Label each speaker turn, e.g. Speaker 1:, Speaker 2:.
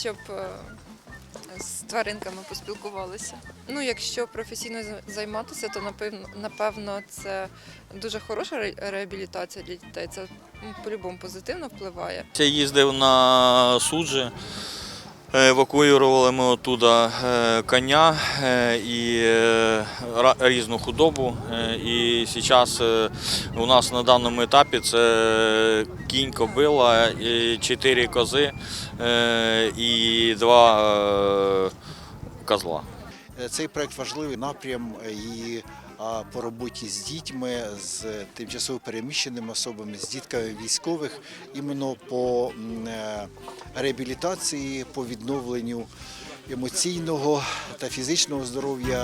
Speaker 1: щоб е, з тваринками поспілкувалися. Ну, якщо професійно займатися, то напевно, напевно це дуже хороша реабілітація для дітей. Це по-любому позитивно впливає.
Speaker 2: Я їздив на суджі, евакуювали ми оттуда е, коня е, і е, різну худобу. Е, І зараз е, у нас на даному етапі це кінь, кобила, чотири кози е, і два е, козла.
Speaker 3: Е, Цей проект важливий напрям е, і по роботі з дітьми, з тимчасово переміщеними особами, з дітками військових, іменно по е, реабілітації, по відновленню емоційного та фізичного здоров'я